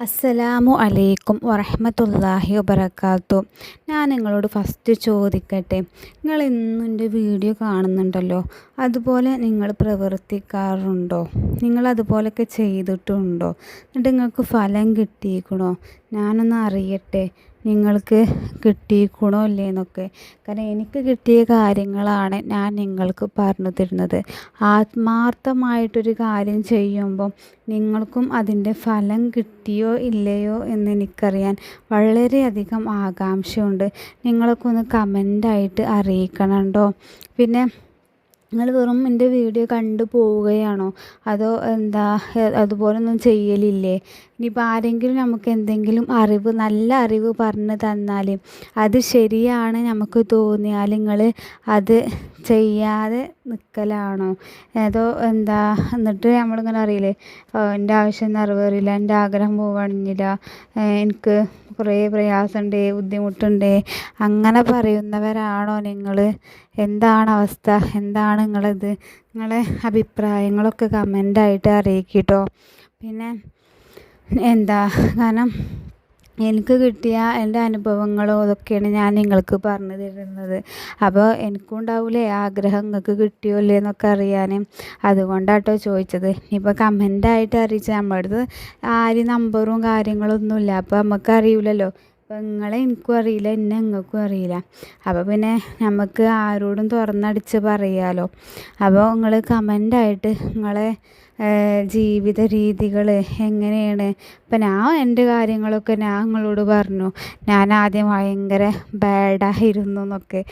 അസ്സലാമു അലൈക്കും വറഹമത്തല്ലാഹി വബറകാത്തു. ഞാൻ നിങ്ങളോട് ഫസ്റ്റ് ചോദിക്കട്ടെ നിങ്ങൾ ഇന്നും എന്റെ വീഡിയോ കാണുന്നുണ്ടല്ലോ അതുപോലെ നിങ്ങൾ പ്രവർത്തിക്കാറുണ്ടോ? നിങ്ങൾ അതുപോലെയൊക്കെ ചെയ്തിട്ടുണ്ടോ? എന്നിട്ട് നിങ്ങൾക്ക് ഫലം കിട്ടിയിരിക്കണോ ഞാനൊന്ന് അറിയട്ടെ നിങ്ങൾക്ക് കിട്ടിയിക്കണോ ഇല്ലേ എന്നൊക്കെ. കാരണം എനിക്ക് കിട്ടിയ കാര്യങ്ങളാണ് ഞാൻ നിങ്ങൾക്ക് പറഞ്ഞു തരുന്നത്. ആത്മാർത്ഥമായിട്ടൊരു കാര്യം ചെയ്യുമ്പം നിങ്ങൾക്കും അതിന്റെ ഫലം കിട്ടിയോ ഇല്ലയോ എന്ന് എനിക്കറിയാൻ വളരെയധികം ആകാംക്ഷയുണ്ട്. നിങ്ങളൊക്കെ ഒന്ന് കമന്റായിട്ട് അറിയിക്കണം കേട്ടോ പിന്നെ നിങ്ങൾ വെറും എന്റെ വീഡിയോ കണ്ടു പോവുകയാണോ? അതോ എന്താ അതുപോലൊന്നും ചെയ്യലില്ലേ? ഇനിയിപ്പോൾ ആരെങ്കിലും നമുക്ക് എന്തെങ്കിലും അറിവ് നല്ല അറിവ് പറഞ്ഞു തന്നാൽ അത് ശരിയാണ് നമുക്ക് തോന്നിയാൽ നിങ്ങൾ അത് ചെയ്യാതെ നിൽക്കലാണോ ഏതോ എന്താ എന്നിട്ട് നമ്മളിങ്ങനെ അറിയില്ലേ എന്റെ ആവശ്യം നിറവേറില്ല എന്റെ ആഗ്രഹം പോവണില്ല എനിക്ക് കുറേ പ്രയാസമുണ്ട് ബുദ്ധിമുട്ടുണ്ട് അങ്ങനെ പറയുന്നവരാണോ നിങ്ങൾ എന്താണ് അവസ്ഥ? എന്താണ് നിങ്ങളത്? നിങ്ങളെ അഭിപ്രായങ്ങളൊക്കെ കമന്റായിട്ട് അറിയിക്കട്ടോ കേട്ടോ പിന്നെ എന്താ കാരണം എനിക്ക് കിട്ടിയ എന്റെ അനുഭവങ്ങളും അതൊക്കെയാണ് ഞാൻ നിങ്ങൾക്ക് പറഞ്ഞു തരുന്നത്. അപ്പോൾ എനിക്കും ഉണ്ടാവില്ലേ ആഗ്രഹം നിങ്ങൾക്ക് കിട്ടിയോ ഇല്ലേ എന്നൊക്കെ അറിയാൻ. അതുകൊണ്ടാട്ടോ ചോദിച്ചത്. ഇനിയിപ്പോൾ കമന്റായിട്ട് അറിയിച്ചാൽ നമ്മുടെ അടുത്ത് ആര് നമ്പറും കാര്യങ്ങളൊന്നുമില്ല. അപ്പോൾ നമുക്ക് അറിയില്ലല്ലോ. അപ്പോൾ നിങ്ങളെ എനിക്കും അറിയില്ല എന്നെ നിങ്ങൾക്കും അറിയില്ല. അപ്പോൾ പിന്നെ നമുക്ക് ആരോടും തുറന്നടിച്ച് പറയാമല്ലോ അപ്പോൾ നിങ്ങൾ കമന്റായിട്ട് നിങ്ങളെ ജീവിത രീതികൾ എങ്ങനെയാണ്? ഇപ്പം ഞാൻ എന്റെ കാര്യങ്ങളൊക്കെ ഞാൻ നിങ്ങളോട് പറഞ്ഞു. ഞാൻ ആദ്യം ഭയങ്കര ബാഡായിരുന്നു എന്നൊക്കെ.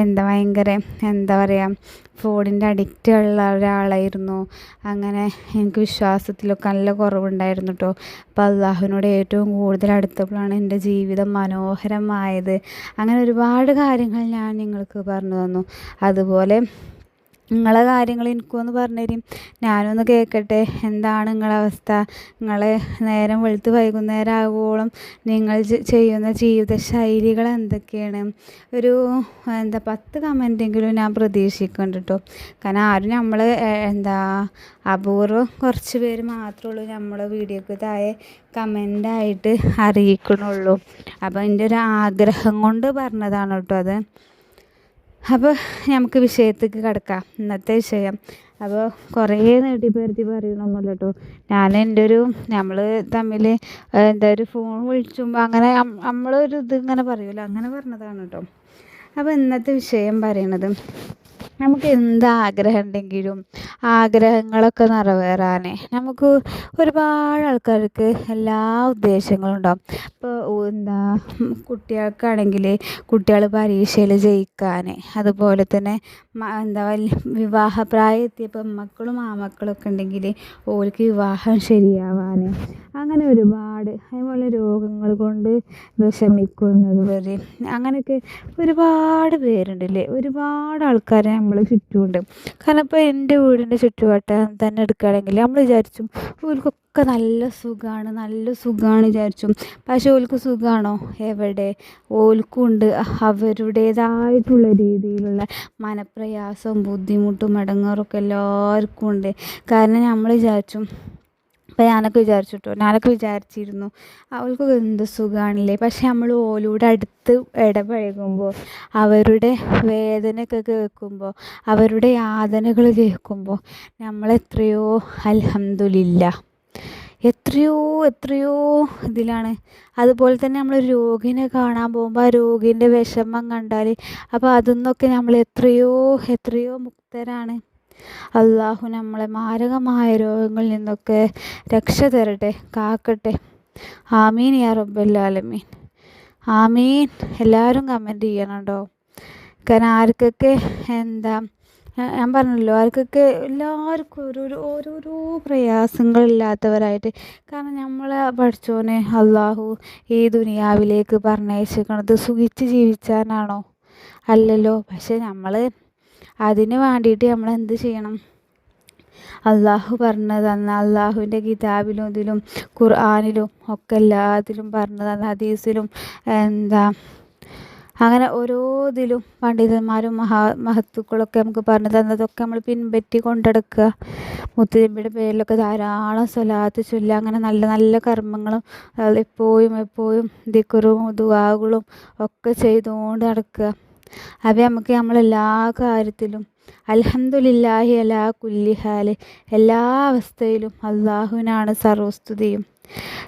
എന്താ ഭയങ്കര എന്താ പറയുക ഫോണിന്റെ അഡിക്റ്റ് ഉള്ള ഒരാളായിരുന്നു. അങ്ങനെ എനിക്ക് വിശ്വാസത്തിലൊക്കെ നല്ല കുറവുണ്ടായിരുന്നു കേട്ടോ അപ്പോൾ അള്ളാഹുവിനോട് ഏറ്റവും കൂടുതൽ അടുത്തപ്പോഴാണ് എന്റെ ജീവിതം മനോഹരമായത്. അങ്ങനെ ഒരുപാട് കാര്യങ്ങൾ ഞാൻ നിങ്ങൾക്ക് പറഞ്ഞു തന്നു. അതുപോലെ നിങ്ങളെ കാര്യങ്ങൾ എനിക്കൊന്ന് പറഞ്ഞു തരും ഞാനൊന്ന് കേൾക്കട്ടെ എന്താണ് നിങ്ങളുടെ അവസ്ഥ? നിങ്ങളെ നേരം വെളുത്ത് വൈകുന്നേരം ആകുവോളം നിങ്ങൾ ചെയ്യുന്ന ജീവിത ശൈലികൾ എന്തൊക്കെയാണ്? ഒരു എന്താ പത്ത് കമന്റെങ്കിലും ഞാൻ പ്രതീക്ഷിക്കുന്നുണ്ട് കേട്ടോ കാരണം ആരും നമ്മൾ എന്താ അപൂർവം കുറച്ച് പേര് മാത്രമേ ഉള്ളൂ നമ്മളെ വീഡിയോക്ക് താഴെ കമന്റായിട്ട് അറിയിക്കണുള്ളൂ അപ്പോൾ എന്റെ ഒരു ആഗ്രഹം കൊണ്ട് പറഞ്ഞതാണ് കേട്ടോ അത്. അപ്പോൾ നമുക്ക് വിഷയത്തേക്ക് കിടക്കാം. ഇന്നത്തെ വിഷയം. അപ്പോൾ കുറേ നീട്ടിപ്പേർത്തി പറയണമൊന്നുമില്ല കേട്ടോ. ഞാൻ എന്റെ ഒരു നമ്മൾ തമ്മിൽ എന്താ ഒരു ഫോൺ വിളിച്ചുമ്പോൾ അങ്ങനെ നമ്മളൊരു ഇത് ഇങ്ങനെ പറയുമല്ലോ അങ്ങനെ പറഞ്ഞതാണ് കേട്ടോ. അപ്പോൾ ഇന്നത്തെ വിഷയം പറയണത് നമുക്ക് എന്ത് ആഗ്രഹം ഉണ്ടെങ്കിലും ആഗ്രഹങ്ങളൊക്കെ നിറവേറാൻ നമുക്ക് ഒരുപാട് ആൾക്കാർക്ക് എല്ലാ ഉദ്ദേശങ്ങളും ഉണ്ടാവും. ഇപ്പോൾ എന്താ കുട്ടികൾക്കാണെങ്കിൽ കുട്ടികൾ പരീക്ഷയിൽ ജയിക്കാൻ അതുപോലെ തന്നെ എന്താ വിവാഹപ്രായം എത്തിയപ്പോൾ മക്കളും മാമക്കളൊക്കെ ഉണ്ടെങ്കിൽ ഓൾക്ക് വിവാഹം ശരിയാവാൻ അങ്ങനെ ഒരുപാട് അതുപോലെ രോഗങ്ങൾ കൊണ്ട് വിഷമിക്കുന്നത് വരെ അങ്ങനെയൊക്കെ ഒരുപാട് പേരുണ്ടല്ലേ? ഒരുപാട് ആൾക്കാരെ നമ്മളെ ചുറ്റുമുണ്ട്. കാരണം ഇപ്പോൾ എന്റെ വീടിന്റെ ചുറ്റുവട്ടം തന്നെ എടുക്കുകയാണെങ്കിൽ നമ്മൾ വിചാരിച്ചു ഓൽക്കൊക്കെ നല്ല സുഖമാണ് നല്ല സുഖമാണ് വിചാരിച്ചു. പക്ഷേ ഓൽക്ക് സുഖമാണോ എവിടെ? ഓൽക്കും ഉണ്ട് അവരുടേതായിട്ടുള്ള രീതിയിലുള്ള മനപ്രയാസവും ബുദ്ധിമുട്ടും മടങ്ങാറൊക്കെ എല്ലാവർക്കും ഉണ്ട്. കാരണം നമ്മൾ വിചാരിച്ചു അപ്പം ഞാനൊക്കെ വിചാരിച്ചു കേട്ടോ ഞാനൊക്കെ വിചാരിച്ചിരുന്നു അവൾക്ക് എന്ത് സുഖമാണല്ലേ പക്ഷെ നമ്മൾ ഓലൂടെ അടുത്ത് ഇടപഴകുമ്പോൾ അവരുടെ വേദനയൊക്കെ കേൾക്കുമ്പോൾ അവരുടെ യാതനകൾ കേൾക്കുമ്പോൾ നമ്മളെത്രയോ അൽഹംദുലില്ല. എത്രയോ എത്രയോ ഇതിലാണ്. അതുപോലെ തന്നെ നമ്മൾ രോഗിനെ കാണാൻ പോകുമ്പോൾ ആ രോഗീന്റെ വിഷമം കണ്ടാൽ അപ്പോൾ അതിൽ നിന്നൊക്കെ നമ്മൾ എത്രയോ എത്രയോ മുക്തരാണ്. അള്ളാഹു നമ്മളെ മാരകമായ രോഗങ്ങളിൽ നിന്നൊക്കെ രക്ഷ തരട്ടെ കാക്കട്ടെ. ആമീൻ യാ റബ്ബല്ലാലമീൻ ആമീൻ. എല്ലാവരും കമന്റ് ചെയ്യണം കേട്ടോ കാരണം ആർക്കൊക്കെ എന്താ ഞാൻ പറഞ്ഞല്ലോ ആർക്കൊക്കെ എല്ലാവർക്കും ഓരോരോ ഓരോരോ പ്രയാസങ്ങളില്ലാത്തവരായിട്ട്. കാരണം നമ്മൾ പഠിച്ചോനെ അള്ളാഹു ഈ ദുനിയാവിലേക്ക് പറഞ്ഞയച്ചിരിക്കണത് സുഖിച്ച് ജീവിച്ചാനാണോ? അല്ലല്ലോ. പക്ഷെ നമ്മൾ അതിന് വേണ്ടിയിട്ട് നമ്മൾ എന്ത് ചെയ്യണം? അള്ളാഹു പറഞ്ഞു തന്ന അള്ളാഹുവിന്റെ കിതാബിലും ഇതിലും ഖുർആാനിലും ഒക്കെ എല്ലാത്തിലും പറഞ്ഞു തന്ന ഹദീസിലും എന്താ അങ്ങനെ ഓരോ ഇതിലും പണ്ഡിതന്മാരും മഹാ മഹത്തുക്കളൊക്കെ നമുക്ക് പറഞ്ഞു തന്നതൊക്കെ നമ്മൾ പിൻപറ്റി കൊണ്ടെടുക്കുക. മുത്തുരമ്പിയുടെ പേരിലൊക്കെ ധാരാളം സ്വലാത്ത് ചൊല്ലുക. അങ്ങനെ നല്ല നല്ല കർമ്മങ്ങളും എപ്പോഴും എപ്പോഴും ദിക്കുറും ദുവാകളും ഒക്കെ ചെയ്തുകൊണ്ട് നടക്കുക. അപ്പോൾ നമുക്ക് നമ്മളെല്ലാ കാര്യത്തിലും അൽഹംദുലില്ലാഹി അലാ കുല്ലിഹാൽ എല്ലാ അവസ്ഥയിലും അള്ളാഹുവിനാണ് സർവസ്തുതിയും.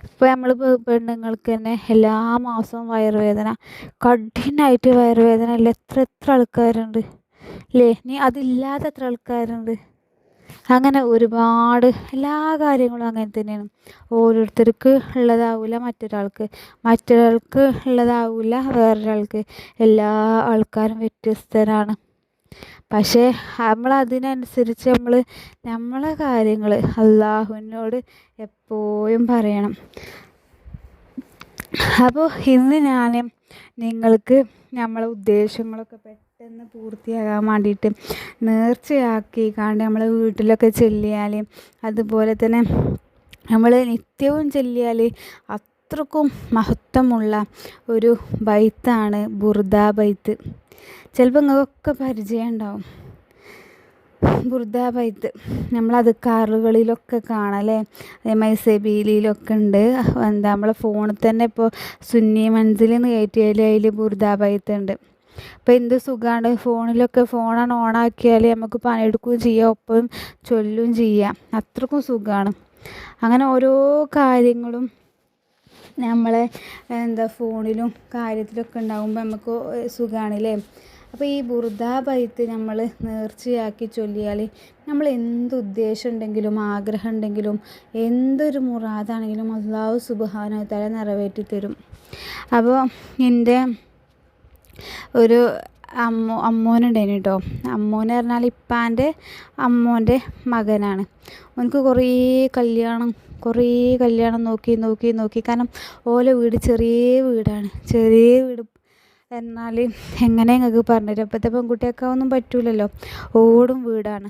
ഇപ്പോൾ നമ്മൾ പെണ്ണുങ്ങൾക്ക് തന്നെ എല്ലാ മാസവും വയറുവേദന കഠിനായിട്ട് വയറുവേദന അല്ല? എത്ര എത്ര ആൾക്കാരുണ്ട്? അല്ലേ? നീ അതില്ലാത്ത എത്ര ആൾക്കാരുണ്ട്? അങ്ങനെ ഒരുപാട് എല്ലാ കാര്യങ്ങളും അങ്ങനെ തന്നെയാണ്. ഓരോരുത്തർക്ക് ഉള്ളതാവില്ല മറ്റൊരാൾക്ക് മറ്റൊരാൾക്ക് ഉള്ളതാവില്ല വേറൊരാൾക്ക് എല്ലാ ആൾക്കാരും വ്യത്യസ്തരാണ്. പക്ഷേ നമ്മൾ അതിനനുസരിച്ച് നമ്മൾ നമ്മളെ കാര്യങ്ങൾ അള്ളാഹുവിനോട് എപ്പോഴും പറയണം. അപ്പോൾ ഇന്ന് ഞാൻ നിങ്ങൾക്ക് നമ്മളെ ഉദ്ദേശങ്ങളൊക്കെ പെട്ടെന്ന് പൂർത്തിയാകാൻ വേണ്ടിയിട്ട് നേർച്ചയാക്കി കാണ്ട് നമ്മൾ വീട്ടിലൊക്കെ ചെല്ലിയാൽ അതുപോലെ തന്നെ നമ്മൾ നിത്യവും ചെല്ലിയാൽ അത്രക്കും മഹത്വമുള്ള ഒരു ബൈത്താണ് ബുർദ ബൈത്ത്. ചിലപ്പോൾ നിങ്ങൾക്കൊക്കെ പരിചയം ഉണ്ടാവും ബുർദ ബൈത്ത്. നമ്മളത് കാറുകളിലൊക്കെ കാണാം അതേ സെബീലിയിലൊക്കെ ഉണ്ട് എന്താ നമ്മളെ ഫോണിൽ തന്നെ ഇപ്പോൾ സുന്നി മൻസിൽ നിന്ന് കയറ്റിയാൽ അതിൽ ബുർദ ബൈത്ത് ഉണ്ട് അപ്പോൾ എന്ത് സുഖമാണ് ഫോണിലൊക്കെ ഫോണാണ് ഓണാക്കിയാൽ നമുക്ക് പണിയെടുക്കുകയും ചെയ്യാം ഒപ്പം ചൊല്ലുകയും ചെയ്യാം. അത്രക്കും സുഖമാണ് അങ്ങനെ ഓരോ കാര്യങ്ങളും നമ്മളെ എന്താ ഫോണിലും കാര്യത്തിലൊക്കെ ഉണ്ടാകുമ്പോൾ നമുക്ക് സുഖമാണ് അല്ലേ അപ്പോൾ ഈ ബുർദാ പൈത്ത് നമ്മൾ നേർച്ചയാക്കി ചൊല്ലിയാൽ നമ്മൾ എന്ത് ഉദ്ദേശം ഉണ്ടെങ്കിലും ആഗ്രഹം ഉണ്ടെങ്കിലും എന്തൊരു മുറാദാണെങ്കിലും അള്ളാഹു സുബാന തല നിറവേറ്റി തരും അപ്പോൾ എന്റെ ഒരു അമ്മോ അമ്മോനുണ്ടായിന് കേട്ടോ അമ്മോന്ന് പറഞ്ഞാൽ ഇപ്പാന്റെ അമ്മോന്റെ മകനാണ്. അവനക്ക് കുറേ കല്യാണം കുറേ കല്യാണം നോക്കി നോക്കി നോക്കി. കാരണം ഓലെ വീട് ചെറിയ വീടാണ്. ചെറിയ വീട് എന്നാൽ എങ്ങനെ ഞങ്ങൾക്ക് പറഞ്ഞുതരും അപ്പോഴത്തെ പെൺകുട്ടിയൊക്കെ ഒന്നും പറ്റൂലല്ലോ. ഓടും വീടാണ്.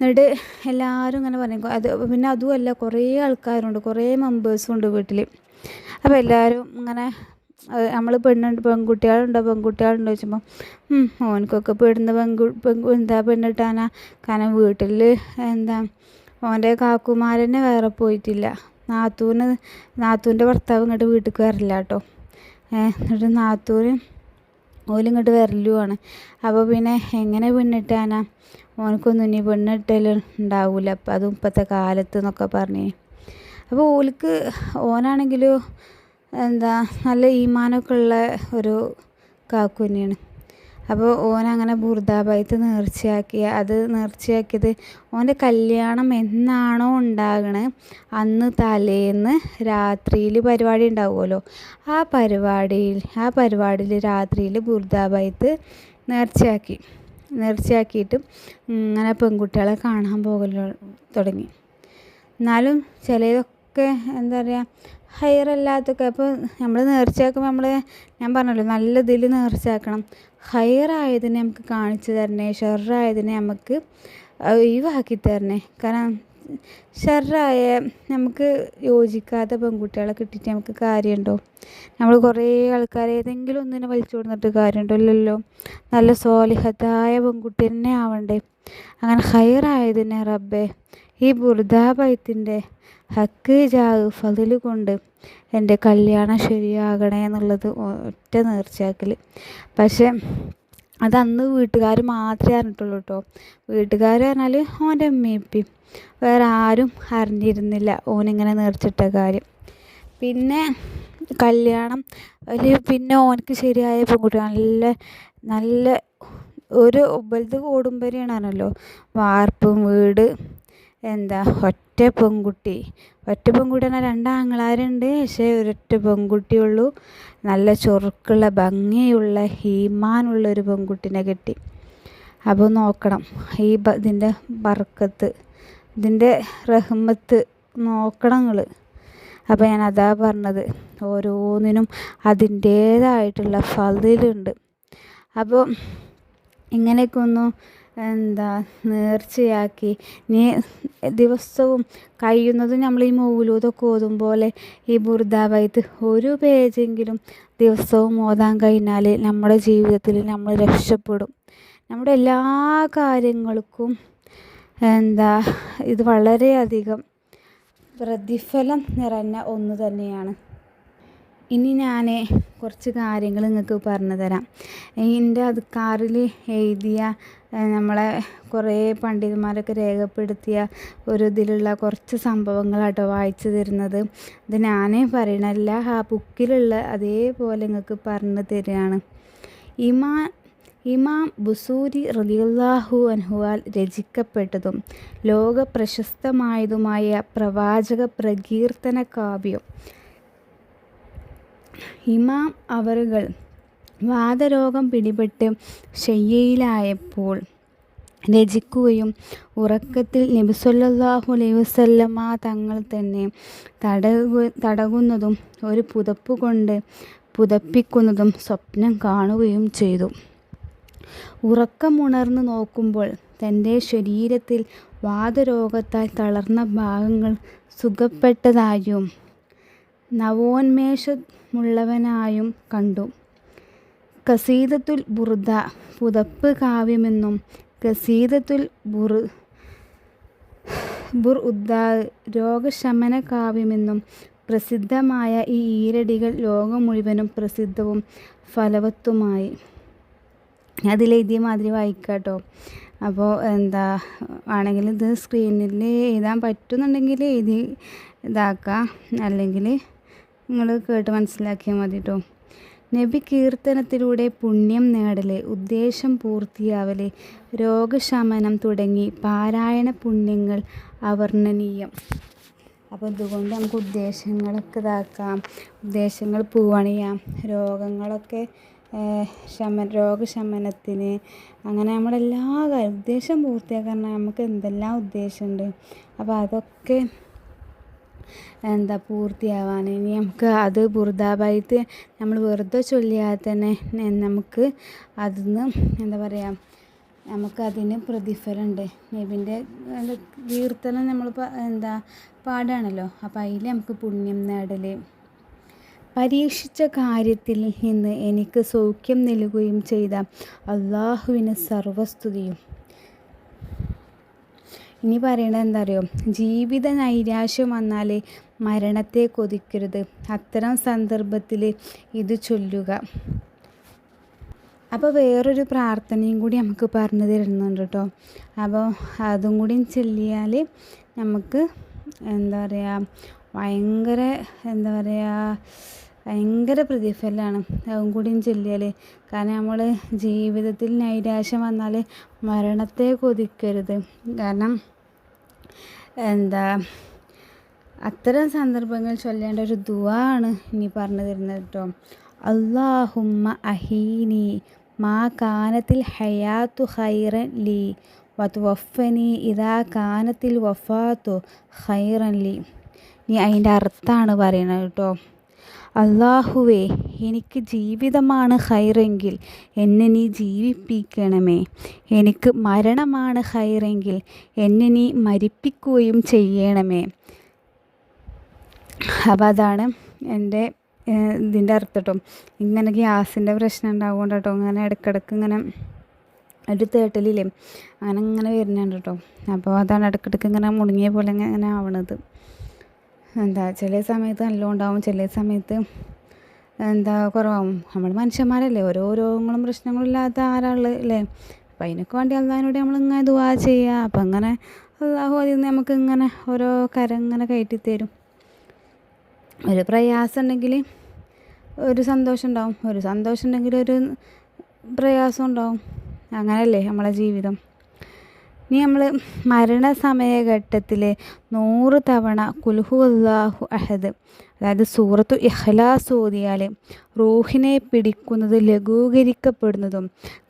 എന്നിട്ട് എല്ലാവരും ഇങ്ങനെ പറയും. അത് പിന്നെ അതുമല്ല കുറേ ആൾക്കാരുണ്ട്. കുറേ മെമ്പേഴ്സും ഉണ്ട് വീട്ടിൽ അപ്പോൾ എല്ലാവരും ഇങ്ങനെ നമ്മൾ പെണ്ണുണ്ട് പെൺകുട്ടികളുണ്ടോ പെൺകുട്ടികളുണ്ടോ ചോദിച്ചപ്പോൾ ഓനക്കൊക്കെ പെടുന്ന പെൺകു പെങ്കു എന്താ പെണ്ണിട്ടാനാ? കാരണം വീട്ടിൽ എന്താ ഓന്റെ കാക്കുമാരനെ വേറെ പോയിട്ടില്ല. നാത്തൂന് നാത്തൂന്റെ ഭർത്താവ് ഇങ്ങോട്ട് വീട്ടിലേക്ക് വരില്ല കേട്ടോ എന്നിട്ട് നാത്തൂന് ഓലിങ്ങോട്ട് വരലുമാണ് അപ്പോൾ പിന്നെ എങ്ങനെ പെണ്ണിട്ടാനാ? ഓനക്കൊന്നും ഇനി പെണ്ണിട്ടൽ ഉണ്ടാവില്ല അപ്പം അതും ഇപ്പോഴത്തെ കാലത്ത് എന്നൊക്കെ പറഞ്ഞ്. അപ്പോൾ ഓലിക്ക് ഓനാണെങ്കിലും എന്താ നല്ല ഈമാനൊക്കെ ഉള്ള ഒരു കാക്കു തന്നെയാണ്. അപ്പോൾ ഓനങ്ങനെ ബുർദാബായിത്ത് നേർച്ചയാക്കി അത് നേർച്ചയാക്കിയത് ഓന്റെ കല്യാണം എന്നാണോ ഉണ്ടാകണേ അന്ന് തലേന്ന് രാത്രിയിൽ പരിപാടി ഉണ്ടാവുമല്ലോ. ആ പരിപാടിയിൽ ആ പരിപാടിയിൽ രാത്രിയിൽ ബുർദാബായിത്ത് നേർച്ചയാക്കി. നേർച്ചയാക്കിയിട്ട് ഇങ്ങനെ പെൺകുട്ടികളെ കാണാൻ പോകൽ തുടങ്ങി. എന്നാലും ചിലതൊക്കെ എന്താ പറയുക ഹയറല്ലാത്തൊക്കെ അപ്പോൾ നമ്മൾ നേർച്ചയാക്കുമ്പോൾ നമ്മൾ ഞാൻ പറഞ്ഞല്ലോ നല്ല ഇതിൽ നേർച്ചയാക്കണം. ആയതിനെ നമുക്ക് കാണിച്ചു തരണേ ഷെറായതിനെ നമുക്ക് ഒഴിവാക്കി തരണേ. കാരണം ഷെറായ നമുക്ക് യോജിക്കാത്ത പെൺകുട്ടികളെ കിട്ടിയിട്ട് നമുക്ക് കാര്യമുണ്ടോ? നമ്മൾ കുറേ ആൾക്കാർ ഏതെങ്കിലും ഒന്നിനെ വലിച്ചു കൊടുത്തിട്ട് കാര്യമുണ്ടോ? ഇല്ലല്ലോ. നല്ല സോലിഹത്തായ പെൺകുട്ടി തന്നെ ആവണ്ടേ. അങ്ങനെ ഹയറായതിനെ റബ്ബേ ഈ ബുർദാബൈത്തിന്റെ ഹക്ക് ജാഗ് ഫതിൽ കൊണ്ട് എന്റെ കല്യാണം ശരിയാകണേ എന്നുള്ളത് ഒറ്റ നേർച്ചയാക്കൽ പക്ഷേ അത് അന്ന് വീട്ടുകാർ മാത്രമേ അറിഞ്ഞിട്ടുള്ളൂ കേട്ടോ വീട്ടുകാർ പറഞ്ഞാൽ ഓന്റെ അമ്മയിപ്പി വേറെ ആരും അറിഞ്ഞിരുന്നില്ല ഓനിങ്ങനെ നേർച്ചിട്ട കാര്യം. പിന്നെ കല്യാണം അതിൽ പിന്നെ ഓനക്ക് ശരിയായ പെൺകുട്ടി നല്ല നല്ല ഒരു വലുത് കൂടുമ്പരിയാണല്ലോ വാർപ്പും വീട് എന്താ ഒറ്റ പെൺകുട്ടി. ഒറ്റ പെൺകുട്ടി പറഞ്ഞാൽ രണ്ടാങ്ങളാരുണ്ട്. പക്ഷേ ഒരൊറ്റ പെൺകുട്ടിയുള്ളൂ. നല്ല ചൊറുക്കുള്ള ഭംഗിയുള്ള ഹീമാനുള്ള ഒരു പെൺകുട്ടിനെ കിട്ടി. അപ്പോൾ നോക്കണം. ഈ ഇതിന്റെ ബർക്കത്ത് ഇതിന്റെ റഹ്മത്ത് നോക്കണം നിങ്ങൾ അപ്പോൾ ഞാൻ അതാ പറഞ്ഞത്. ഓരോന്നിനും അതിന്റേതായിട്ടുള്ള ഫതിലുണ്ട്. അപ്പോൾ ഇങ്ങനെയൊക്കെ ഒന്ന് എന്താ നേർച്ചയാക്കി. നീ ദിവസവും കഴിയുന്നതും നമ്മൾ ഈ മൗലൂദൊക്കെ ഓതും പോലെ ഈ ബുർദാബൈത്ത് ഒരു പേജെങ്കിലും ദിവസവും ഓതാൻ കഴിഞ്ഞാൽ നമ്മുടെ ജീവിതത്തിൽ നമ്മൾ രക്ഷപ്പെടും. നമ്മുടെ എല്ലാ കാര്യങ്ങൾക്കും എന്താ ഇത് വളരെയധികം പ്രതിഫലം നിറഞ്ഞ ഒന്ന് തന്നെയാണ്. ഇനി ഞാൻ കുറച്ച് കാര്യങ്ങൾ നിങ്ങൾക്ക് പറഞ്ഞു തരാം. എന്റെ കാറിൽ എഴുതിയ നമ്മളെ കുറേ പണ്ഡിതന്മാരൊക്കെ രേഖപ്പെടുത്തിയ ഒരു ഇതിലുള്ള കുറച്ച് സംഭവങ്ങളാട്ടോ വായിച്ചു തരുന്നത്. ഇത് ഞാൻ പറയണല്ല ആ ബുക്കിലുള്ള അതേപോലെ നിങ്ങൾക്ക് പറഞ്ഞു തരികയാണ്. ഇമാ ഇമാം ബുസൂരി റലിയുല്ലാഹു അൻഹുവാൽ രചിക്കപ്പെട്ടതും ലോക പ്രശസ്തമായതുമായ പ്രവാചക പ്രകീർത്തന കാവ്യം. ഇമാം അവറുകൾ വാതരോഗം പിടിപെട്ട് ശയ്യയിലായപ്പോൾ രചിക്കുകയും ഉറക്കത്തിൽ നബിസൊല്ലാഹു അലൈഹി വസല്ലമ തങ്ങൾ തന്നെ തടകു തടകുന്നതും ഒരു പുതപ്പ് കൊണ്ട് പുതപ്പിക്കുന്നതും സ്വപ്നം കാണുകയും ചെയ്തു. ഉറക്കമുണർന്ന് നോക്കുമ്പോൾ തന്റെ ശരീരത്തിൽ വാതരോഗത്താൽ തളർന്ന ഭാഗങ്ങൾ സുഖപ്പെട്ടതായും നവോന്മേഷമുള്ളവനായും കണ്ടു. കസീദത്തുൽ ബുർദ പുതപ്പ് കാവ്യമെന്നും കസീദത്തുൽ ബുർ ബുർ ഉദ്ദ രോഗശമന കാവ്യമെന്നും പ്രസിദ്ധമായ ഈ ഈരടികൾ ലോകം മുഴുവനും പ്രസിദ്ധവും ഫലവത്തുമായി. അതിലെഴുതിയ മാതിരി വായിക്കാട്ടോ. അപ്പോൾ എന്താ ആണെങ്കിൽ ഇത് സ്ക്രീനിൽ എഴുതാൻ പറ്റുന്നുണ്ടെങ്കിൽ എഴുതി ഇതാക്കാം. അല്ലെങ്കിൽ നിങ്ങൾ കേട്ട് മനസ്സിലാക്കിയാൽ മതി കേട്ടോ നബി കീർത്തനത്തിലൂടെ പുണ്യം നേടൽ ഉദ്ദേശം പൂർത്തിയാവൽ രോഗശമനം തുടങ്ങി പാരായണ പുണ്യങ്ങൾ അവർണനീയം അപ്പോൾ ഇതുകൊണ്ട് നമുക്ക് ഉദ്ദേശങ്ങളൊക്കെ ഇതാക്കാം. ഉദ്ദേശങ്ങൾ പൂവണിയാം രോഗങ്ങളൊക്കെ ശമ രോഗശമനത്തിന് അങ്ങനെ നമ്മളെല്ലാ ഉദ്ദേശം പൂർത്തിയാക്കാൻ നമുക്ക് എന്തെല്ലാം ഉദ്ദേശമുണ്ട് അപ്പോൾ അതൊക്കെ എന്താ പൂർത്തിയാവാൻ. ഇനി നമുക്ക് അത് ബുർദാബായിട്ട് നമ്മൾ വെറുതെ ചൊല്ലിയാൽ തന്നെ നമുക്ക് അതിന്ന് എന്താ പറയുക നമുക്കതിന് പ്രതിഫലമുണ്ട്. നബിന്റെ കീർത്തനം നമ്മൾ എന്താ പാടാണല്ലോ അപ്പോൾ അതിൽ നമുക്ക് പുണ്യം നേടൽ പരീക്ഷിച്ച കാര്യത്തിൽ നിന്ന് എനിക്ക് സൗഖ്യം നൽകുകയും ചെയ്ത അള്ളാഹുവിന് സർവസ്തുതിയും ഇനി പറയണത് എന്താ അറിയോ ജീവിത നൈരാശ്യം വന്നാൽ മരണത്തെ കൊതിക്കരുത്. അത്തരം സന്ദർഭത്തിൽ ഇത് ചൊല്ലുക. അപ്പോൾ വേറൊരു പ്രാർത്ഥനയും കൂടി നമുക്ക് പറഞ്ഞു തരുന്നുണ്ട് കേട്ടോ അപ്പോൾ അതും കൂടി ചൊല്ലിയാൽ നമുക്ക് എന്താ പറയുക ഭയങ്കര എന്താ പറയുക ഭയങ്കര പ്രതിഫലമാണ് അതും ചൊല്ലിയാൽ കാരണം നമ്മൾ ജീവിതത്തിൽ നൈരാശ്യം വന്നാൽ മരണത്തെ കൊതിക്കരുത്. കാരണം എന്താ അത്തരം സന്ദർഭങ്ങൾ ചൊല്ലേണ്ട ഒരു ദുവാണ് ഇനി പറഞ്ഞു തരുന്നത് കേട്ടോ അള്ളാഹുമ്മ അഹീനി മാ കാനത്തിൽ ഹയാത്തു ഹൈറൻ ലി വഫനി ഇതാ കാനത്തിൽ വഫാത്തു ഹൈറൻ ലീ. നീ അതിന്റെ അർത്ഥമാണ് പറയുന്നത് കേട്ടോ അള്ളാഹുവേ എനിക്ക് ജീവിതമാണ് ഹൈറെങ്കിൽ എന്നെ നീ ജീവിപ്പിക്കണമേ. എനിക്ക് മരണമാണ് ഹൈറെങ്കിൽ എന്നെ നീ മരിപ്പിക്കുകയും ചെയ്യണമേ. അപ്പം അതാണ് എന്റെ ഇതിന്റെ അർത്ഥം കേട്ടോ ഇങ്ങനെ ഗ്യാസിന്റെ പ്രശ്നം ഉണ്ടാവുകൊണ്ട് കേട്ടോ ഇങ്ങനെ ഇടയ്ക്കിടയ്ക്ക് ഇങ്ങനെ ഒരു തേട്ടലില്ലേ അങ്ങനെ ഇങ്ങനെ വരുന്നുണ്ട് കേട്ടോ. അപ്പോൾ അതാണ് ഇടയ്ക്കിടയ്ക്ക് ഇങ്ങനെ മുടങ്ങിയ പോലെ ഇങ്ങനെ ആവണത്. എന്താ ചില സമയത്ത് നല്ലോണ്ടാവും ചില സമയത്ത് എന്താ കുറവാകും നമ്മൾ മനുഷ്യന്മാരല്ലേ ഓരോ രോഗങ്ങളും പ്രശ്നങ്ങളും ഇല്ലാത്ത ആരാൾ അല്ലേ അപ്പം അതിനൊക്കെ വേണ്ടി അള്ളാഹിനോട് നമ്മളിങ്ങനെ ദുവാ ചെയ്യുക അപ്പം അങ്ങനെ അള്ളാഹു അതിൽ നിന്ന് നമുക്ക് ഇങ്ങനെ ഓരോ കരം ഇങ്ങനെ കയറ്റി തരും ഒരു പ്രയാസം ഉണ്ടെങ്കിൽ ഒരു സന്തോഷം ഉണ്ടാവും. ഒരു സന്തോഷം ഉണ്ടെങ്കിൽ ഒരു പ്രയാസം ഉണ്ടാവും. അങ്ങനെയല്ലേ നമ്മളെ ജീവിതം? ഇനി നമ്മൾ മരണസമയഘട്ടത്തിൽ നൂറ് തവണ കുൽഹു അള്ളാഹു അഹദ് അതായത് സൂറത്തു ഇഹ്ലാസ് ഓതിയാൽ റൂഹിനെ പിടിക്കുന്നത് ലഘൂകരിക്കപ്പെടുന്നതും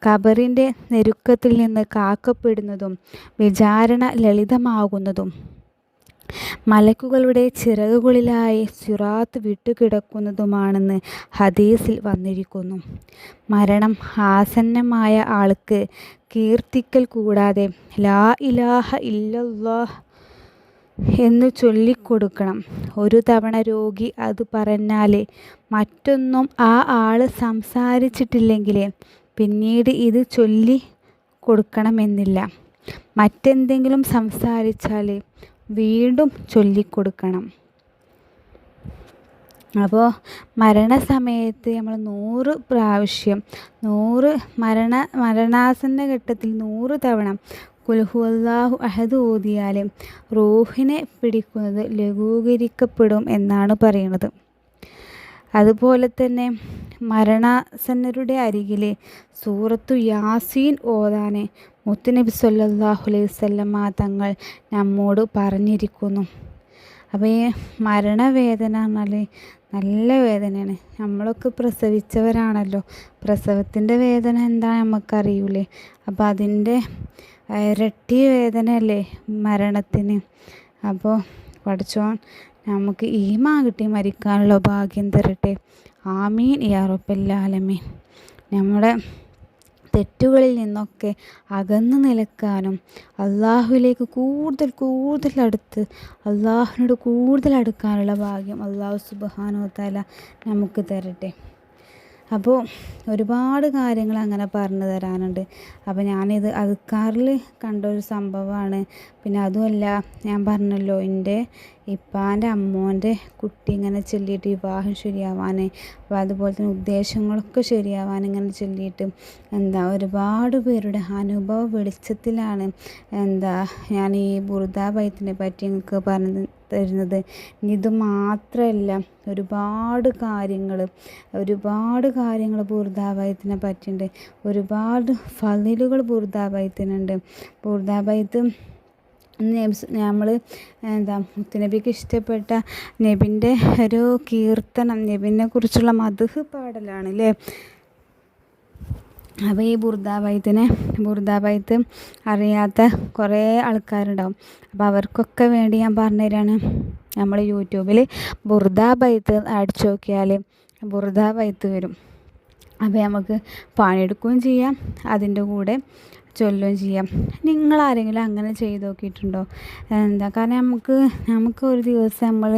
കബറിന്റെ നെരുക്കത്തിൽ നിന്ന് കാക്കപ്പെടുന്നതും വിചാരണ ലളിതമാകുന്നതും. മലക്കുകളുടെ ചിറകുകളിലായി സിറാത്ത് വിട്ടുകിടക്കുന്നതുമാണെന്ന് ഹദീസിൽ വന്നിരിക്കുന്നു. മരണം ആസന്നമായ ആൾക്ക് കീർത്തിക്കൽ കൂടാതെ ലാ ഇലാഹ ഇല്ലല്ലാഹ് എന്ന് ചൊല്ലിക്കൊടുക്കണം. ഒരു തവണ രോഗി അത് പറഞ്ഞാൽ മറ്റൊന്നും ആ ആൾ സംസാരിച്ചിട്ടില്ലെങ്കിൽ പിന്നീട് ഇത് ചൊല്ലി കൊടുക്കണമെന്നില്ല മറ്റെന്തെങ്കിലും സംസാരിച്ചാൽ വീണ്ടും ചൊല്ലിക്കൊടുക്കണം. അപ്പോൾ മരണസമയത്ത് നമ്മൾ നൂറ് പ്രാവശ്യം നൂറ് മരണ മരണാസന്ന ഘട്ടത്തിൽ നൂറ് തവണ കുൽഹുല്ലാഹു അഹദ് ഓതിയാൽ റൂഹിനെ പിടിക്കുന്നത് ലഘൂകരിക്കപ്പെടും എന്നാണ് പറയുന്നത്. അതുപോലെ തന്നെ മരണാസന്നരുടെ അരികിൽ സൂറത്തു യാസീൻ ഓതാൻ മുത്തുനബി സല്ലാഹു അലൈഹി വസല്ലമ തങ്ങൾ നമ്മോട് പറഞ്ഞിരിക്കുന്നു. അപ്പോൾ ഈ മരണവേദന പറഞ്ഞാൽ നല്ല വേദനയാണ്. നമ്മളൊക്കെ പ്രസവിച്ചവരാണല്ലോ. പ്രസവത്തിന്റെ വേദന എന്താ നമുക്കറിയൂലേ? അപ്പോൾ അതിന്റെ ഇരട്ടി വേദനയല്ലേ മരണത്തിന്. അപ്പോൾ പഠിച്ചോൻ നമുക്ക് ഈമാ കിട്ടി മരിക്കാനുള്ള ഭാഗ്യം തരട്ടെ. ആമീൻ യാ അറുപ്പല്ലാലമീൻ നമ്മുടെ തെറ്റുകളിൽ നിന്നൊക്കെ അകന്നു നിൽക്കാനും അള്ളാഹുവിലേക്ക് കൂടുതൽ കൂടുതൽ അടുത്ത് അള്ളാഹുവിനോട് കൂടുതൽ അടുക്കാനുള്ള ഭാഗ്യം അള്ളാഹു സുബാനോ തല നമുക്ക് തരട്ടെ. അപ്പോൾ ഒരുപാട് കാര്യങ്ങൾ അങ്ങനെ പറഞ്ഞു തരാനുണ്ട്. അപ്പോൾ ഞാനിത് അതുക്കാറിൽ കണ്ട ഒരു സംഭവമാണ്. പിന്നെ അതുമല്ല ഞാൻ പറഞ്ഞല്ലോ എന്റെ ഇപ്പാന്റെ അമ്മോന്റെ കുട്ടി ഇങ്ങനെ ചൊല്ലിയിട്ട് വിവാഹം ശരിയാവാൻ അപ്പോൾ അതുപോലെ തന്നെ ഉദ്ദേശങ്ങളൊക്കെ ശരിയാവാൻ ഇങ്ങനെ ചൊല്ലിയിട്ട് എന്താ ഒരുപാട് പേരുടെ അനുഭവ വെളിച്ചത്തിലാണ് എന്താ ഞാൻ ഈ ബുർദ ബൈത്തിനെ പറ്റി നിങ്ങൾക്ക് പറഞ്ഞു തരുന്നത്. ഇത് മാത്രമല്ല ഒരുപാട് കാര്യങ്ങൾ ഒരുപാട് കാര്യങ്ങൾ ബുർദാബൈത്തിനെ പറ്റിയുണ്ട്. ഒരുപാട് ഫലിലുകൾ ബുർദാബൈത്തിനുണ്ട് ബുർദാബൈത്ത് നമ്മൾ എന്താ മുത്തുനബിക്ക് ഇഷ്ടപ്പെട്ട നബിന്റെ ഒരു കീർത്തനം നബിനെ കുറിച്ചുള്ള മധുഹ് പാടലാണ് അല്ലേ അപ്പോൾ ഈ ബുർദാബൈത്തിനെ ബുർദാബായത്ത് അറിയാത്ത കുറേ ആൾക്കാരുണ്ടാവും. അപ്പോൾ അവർക്കൊക്കെ വേണ്ടി ഞാൻ പറഞ്ഞു തരാണ് നമ്മൾ യൂട്യൂബിൽ ബുർദാബായത്ത് അടിച്ചു നോക്കിയാൽ ബുർദാബായത്ത് വരും. അപ്പോൾ നമുക്ക് പണിയെടുക്കുകയും ചെയ്യാം. അതിന്റെ കൂടെ ചൊല്ലുകയും ചെയ്യാം. നിങ്ങൾ ആരെങ്കിലും അങ്ങനെ ചെയ്ത് നോക്കിയിട്ടുണ്ടോ? എന്താ? കാരണം നമുക്ക് നമുക്ക് ഒരു ദിവസം നമ്മൾ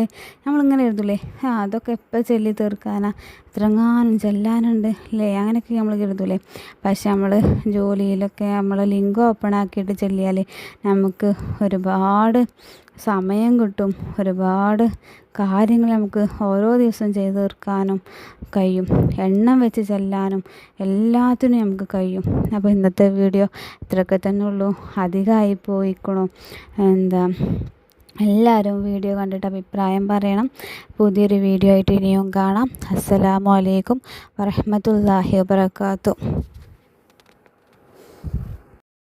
നമ്മളിങ്ങനെ എഴുതൂലേ ആ അതൊക്കെ എപ്പോൾ ചൊല്ലി തീർക്കാനാ. ഇത്രങ്ങാനും ചെല്ലാനുണ്ട് അല്ലേ? അങ്ങനെയൊക്കെ നമ്മൾ കരുതൂലേ? പക്ഷെ നമ്മൾ ജോലിയിലൊക്കെ നമ്മൾ ലിങ്ക് ഓപ്പൺ ആക്കിയിട്ട് ചെല്ലിയാൽ നമുക്ക് ഒരുപാട് സമയം കിട്ടും. ഒരുപാട് കാര്യങ്ങൾ നമുക്ക് ഓരോ ദിവസം ചെയ്ത് തീർക്കാനും കഴിയും. എണ്ണം വെച്ച് ചെല്ലാനും എല്ലാത്തിനും നമുക്ക് കഴിയും. അപ്പോൾ ഇന്നത്തെ വീഡിയോ ഇത്രയൊക്കെ തന്നെ ഉള്ളൂ. അധികമായി പോയിക്കണു എന്താ എല്ലാവരും വീഡിയോ കണ്ടിട്ട് അഭിപ്രായം പറയണം. പുതിയൊരു വീഡിയോ ആയിട്ട് ഇനിയും കാണാം. അസ്സലാമു അലൈക്കും വാബർക്കാത്തു